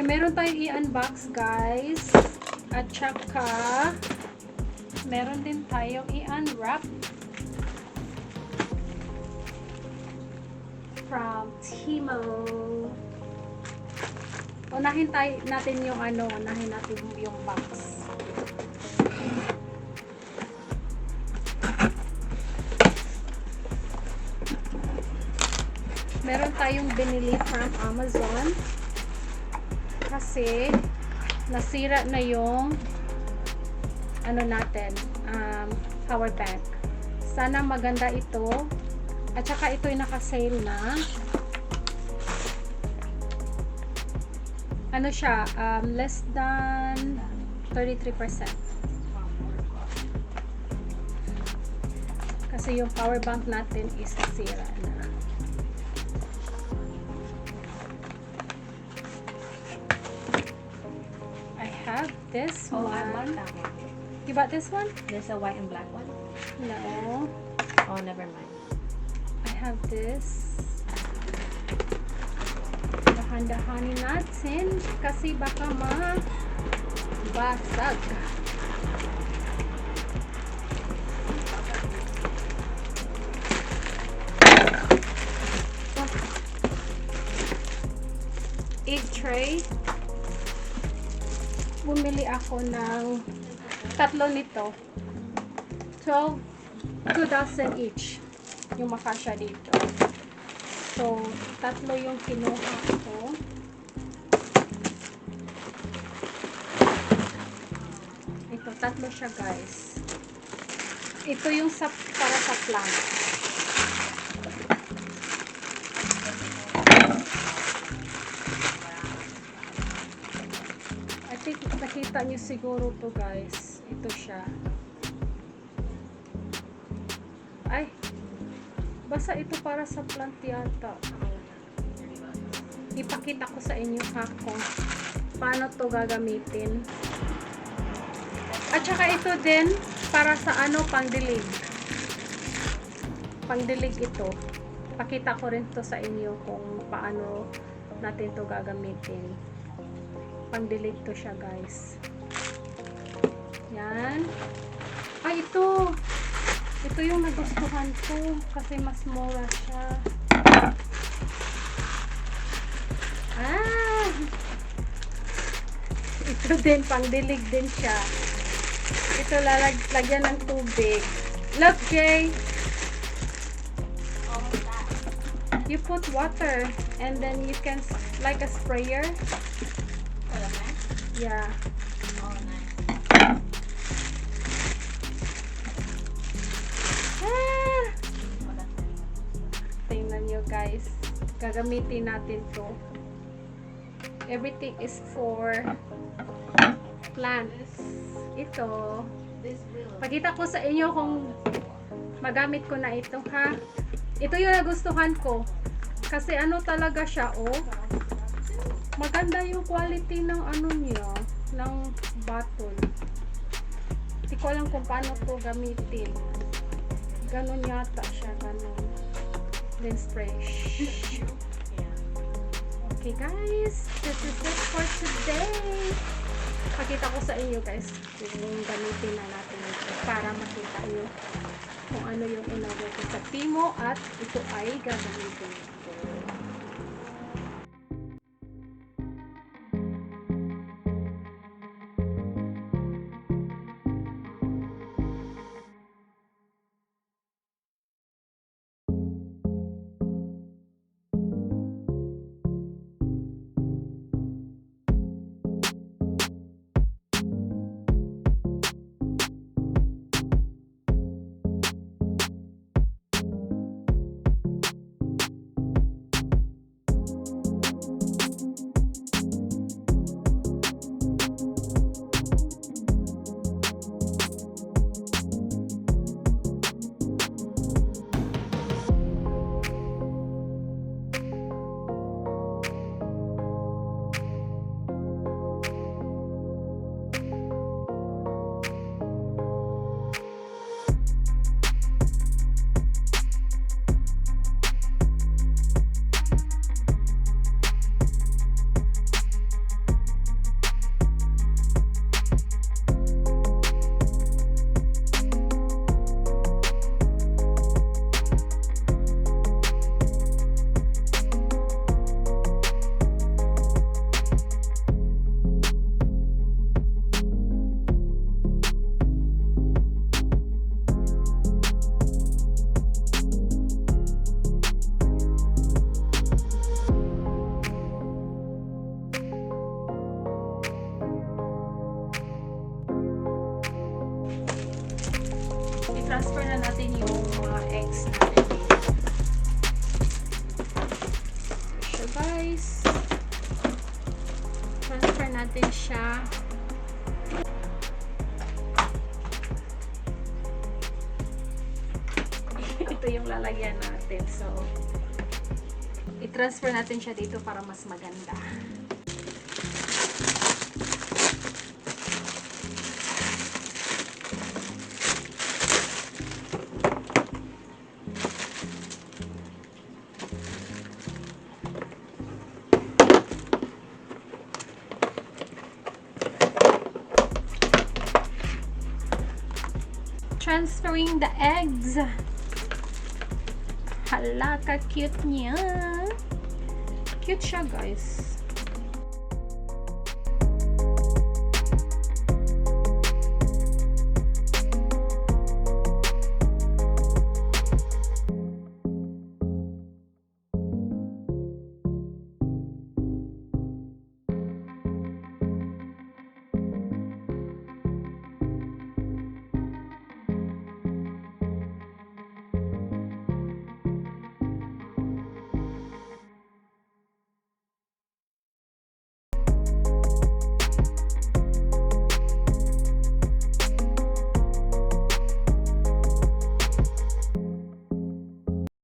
Okay, meron tayong i-unbox, guys. At saka, meron din tayong i-unwrap from Timo. Unahin tayo, natin yung ano, unahin natin yung box. Meron tayong binili from Amazon kasi nasira na yung ano natin, um, power bank. Sana maganda ito. At saka ito'y naka-sale na. Ano siya, um, less than 33%. Kasi yung power bank natin is nasira na. Have this Oh, one. I want that one. You bought this one? There's a white and black one. No. Oh, never mind. I have this. Dahan-dahanin natin kasi baka ma-basag. Egg tray. Bumili ako ng tatlo nito. 12 2 dozen each yung makasya dito. So, tatlo yung kinuha ko. Ito, tatlo siya guys. Ito yung sa, para sa plant. Nakita niyo siguro to guys. Ito siya. Ay, basta ito para sa plant yata. Ipakita ko sa inyo ha kung paano to gagamitin. At saka ito din para sa ano pangdilig. Pangdilig ito. Pakita ko rin to sa inyo kung paano natin to gagamitin. Pangdilig to siya guys. Yan. Ay, ito. Ito yung nagustuhan ko kasi mas mura siya. Ah! Ito din, pangdilig din siya. Ito lalag, lagyan ng tubig. Look, Jay! You put water and then you can, like a sprayer. Yeah. Oh, nice. Ah! Tingnan nyo guys. Gagamitin natin to. Everything is for plants. Ito. Pakita ko sa inyo kung magamit ko na ito ha. Ito yung nagustuhan ko. Kasi ano talaga siya oh. Maganda yung quality ng ano niya. Ng bottle. Hindi ko alam kung paano to gamitin. Ganon yata siya. Ganon. Then spray. Okay guys, this is it for today. Pakita ko sa inyo guys kung gamitin na natin para makita nyo kung ano yung inaway ko sa Timo at ito ay gagamitin i-transfer na natin yung mga uh, eggs natin dito. So guys, transfer natin siya. Ito yung lalagyan natin. So, i-transfer natin siya dito para mas maganda. Transferring the eggs. Hala, ka-cute niya. Cute siya, guys.